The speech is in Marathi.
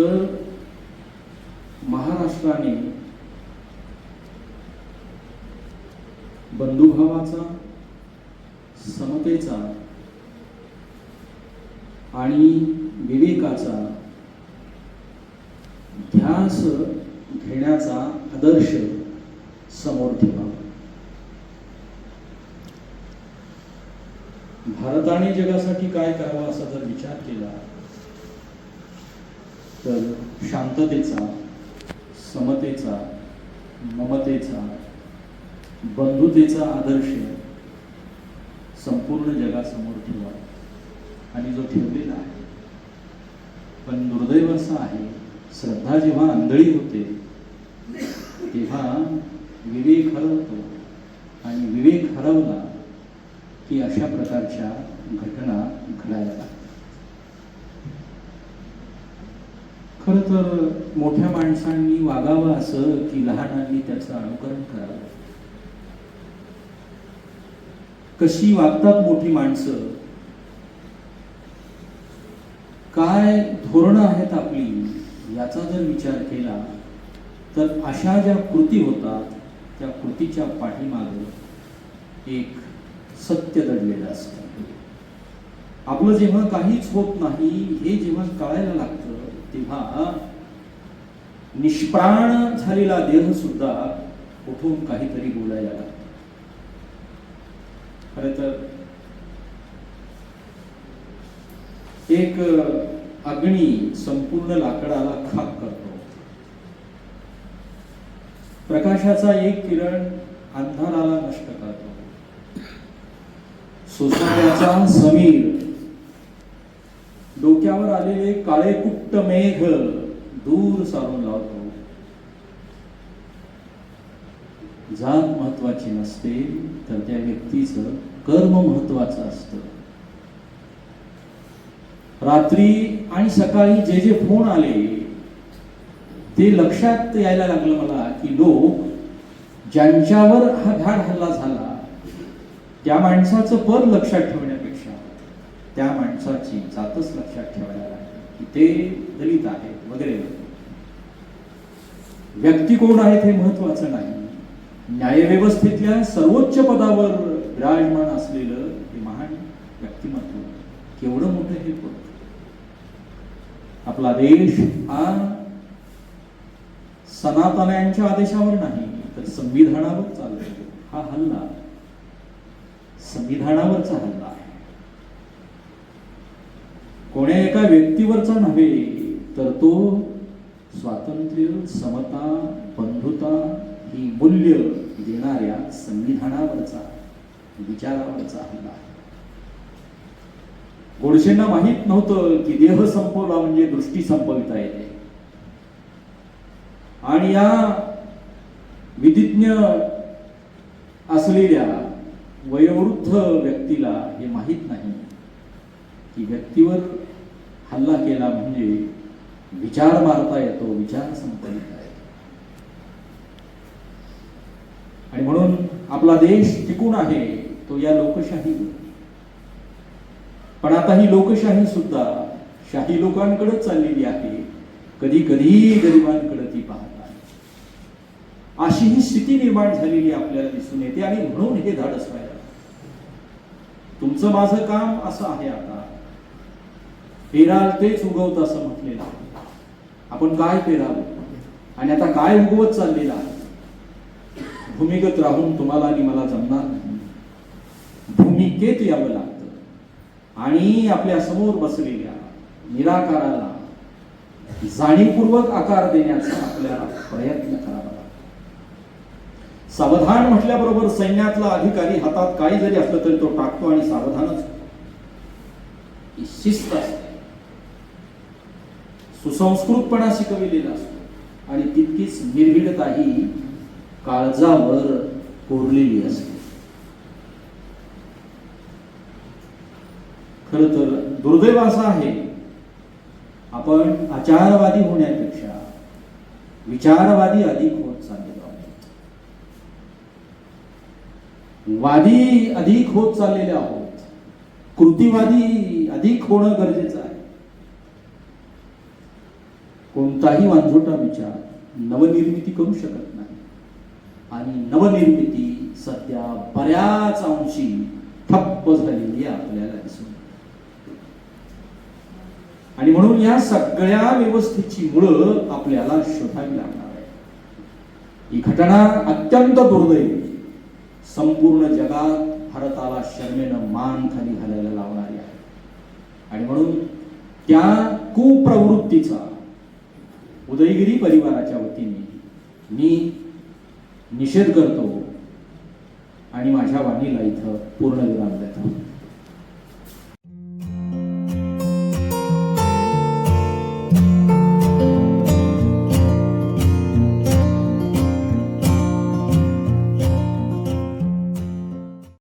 तर महाराष्ट्राने बंधुभावाचा समतेचा आणि विवेकाचा ध्यास घेण्याचा आदर्श समोर ठेवा. भारताने जगासाठी काय करावं असा जर विचार केला तर शांततेचा समतेचा ममतेचा बंधुतेचा आदर्श संपूर्ण जगासमोर ठेवा. आणि जो ठेवलेला आहे पण दुर्दैव असं आहे श्रद्धा जेव्हा आंधळी होते तेव्हा विवेक हरवतो. आणि विवेक हरवला की अशा प्रकारच्या घटना घडायला लागतात. खरं तर मोठ्या माणसांनी वागावं असं की लहानांनी त्याचं अनुकरण करावं. कशी वागतात मोठी माणसं? काय धोरणं आहेत आपली? याचा जर विचार केला तर अशा ज्या कृती होतात त्या कृतीच्या पाठीमागे एक सत्य दडलेलं असतं. आपलं जेव्हा काहीच होत नाही हे जेव्हा कळायला लागतं तेव्हा निष्प्राण झालेला देह सुद्धा उठून काहीतरी बोलायला लागतो खर तर एक अग्नी संपूर्ण लाकडाला खाक करतो. प्रकाशाचा एक किरण अंधाराला नष्ट करतो. सोसाट्याचा समीर डोक्यावर आलेले काळे कुट्ट मेघ दूर सारून लावतो. जात महत्वाची नसते तर त्या व्यक्तीचं कर्म महत्वाचं असतं. रात्री आणि सकाळी जे जे फोन आले ते लक्षात यायला लागलं मला की लोक ज्यांच्यावर हा भ्याड हल्ला झाला त्या माणसाचं पद लक्षात ठेवण्यात त्या माणसाची जातच लक्षात ठेवायला लागली की ते दलित आहेत वगैरे व्यक्ती कोण आहेत हे महत्वाचं नाही. न्यायव्यवस्थेतल्या सर्वोच्च पदावर विराजमान असलेलं हे महान व्यक्तिमत्व केवढं मोठं हे पद. आपला देश हा सनातन्यांच्या आदेशावर नाही तर संविधानावर चालतो. हा हल्ला संविधानावरचा हल्ला. कोण्या एका व्यक्तीवरचा नव्हे तर तो स्वातंत्र्य समता बंधुता ही मूल्य देणाऱ्या संविधानावरचा विचारावरचा हल्ला आहे. गोडशेंना माहीत नव्हतं की देह संपवला म्हणजे दृष्टी संपविता येते. आणि या विधिज्ञ असलेल्या वयोवृद्ध व्यक्तीला हे माहीत नाही की व्यक्तीवर हल्ला केला म्हणजे विचार मारता येतो विचार संपविता येतो. आणि म्हणून आपला देश टिकून आहे तो या लोकशाही. पण आता ही लोकशाही सुद्धा शाही लोकांकडे चाललेली आहे कधी कधी गरिबांकडे ती पाहत नाही. अशी ही स्थिती निर्माण झालेली आपल्याला दिसून येते आणि म्हणून हे धाडस व्हायला तुमचं माझं काम असं आहे आता. पेराल तेच उगवत असं म्हटलेलं आहे. आपण काय पेरावं? आणि आता काय उगवत चाललेलं आहे? भूमिगत राहून तुम्हाला आणि मला जमणार नाही. भूमिकेत यावं लागतं. आणि आपल्यासमोर बसलेल्या निराकाराला जाणीवपूर्वक आकार देण्याचा आपल्याला प्रयत्न करावा लागतो. सावधान म्हटल्याबरोबर सैन्यातला अधिकारी हातात काही जरी असलं तरी तो टाकतो आणि सावधानच. शिस्त असते. सुसंस्कृतपणा शिकविलेला असतो. आणि तितकीच निर्भीडताही काळजावर कोरलेली असते. खर तर दुर्दैव असं आहे आपण आचारवादी होण्यापेक्षा विचारवादी अधिक होत चाललेलो आहोत. वादी अधिक होत चाललेले आहोत. कृतीवादी अधिक होणं गरजेचं आहे. कोणताही वांझोटा विचार नवनिर्मिती करू शकत नाही. आणि नवनिर्मिती सध्या बऱ्याच अंशी ठप्प झालेली आपल्याला दिसून आणि म्हणून या सगळ्या व्यवस्थेची मुळं आपल्याला शोधावी लागणार आहे ही घटना अत्यंत दुर्दैवी संपूर्ण जगात भारताला शर्मेनं मान खाली घालायला लावणारी आहे. आणि म्हणून त्या कुप्रवृत्तीचा उदयगिरी परिवाराच्या वतीने मी निषेध करतो आणि माझ्या वाणीला इथं पूर्ण विराम देतो.